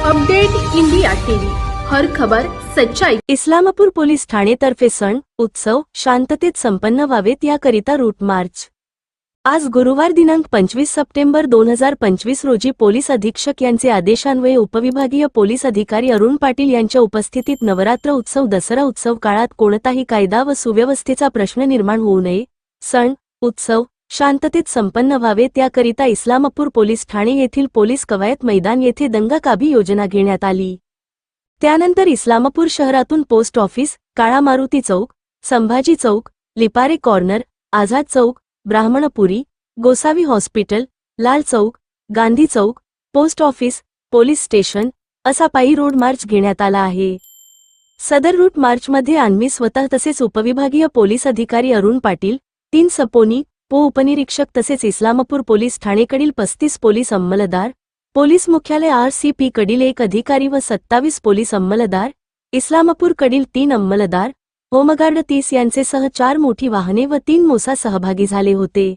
Update India TV. हर खबर सच्चाई. Islampur police ठाणेतर्फे सण उत्सव शांततेत संपन्न व्हावेत याकरिता रूट मार्च आज गुरुवार दिनांक पंचवीस सप्टेंबर दोन हजार पंचवीस रोजी पोलीस अधीक्षक यांचे आदेशान्वये उपविभागीय पोलीस अधिकारी अरुण पाटील यांच्या उपस्थितीत नवरात्र उत्सव दसरा उत्सव काळात कोणताही कायदा व सुव्यवस्थेचा प्रश्न निर्माण होऊ नये. सण उत्सव शांततेत संपन्न व्हावे त्याकरिता इस्लामपूर पोलीस ठाणे येथील पोलीस कवायत मैदान येथे दंगाकाबी योजना घेण्यात आली. त्यानंतर इस्लामपूर शहरातून पोस्ट ऑफिस काळा मारुती चौक संभाजी चौक लिपारे कॉर्नर आझाद चौक ब्राह्मणपुरी गोसावी हॉस्पिटल लाल चौक गांधी चौक पोस्ट ऑफिस पोलीस स्टेशन असा पायी रोड मार्च घेण्यात आला आहे. सदर रूट मार्चमध्ये आम्ही स्वतः तसेच उपविभागीय पोलीस अधिकारी अरुण पाटील तीन सपोनी उपनिरीक्षक तसेच इस्लामपूर पोलीस ठाणेकडील पस्तीस पोलीस अंमलदार पोलीस मुख्यालय आर सी पी कडील एक अधिकारी व सत्तावीस पोलीस अंमलदार इस्लामपूरकडील तीन अंमलदार होमगार्ड तीस यांचे सह चार मोठी वाहने व तीन मोसा सहभागी झाले होते.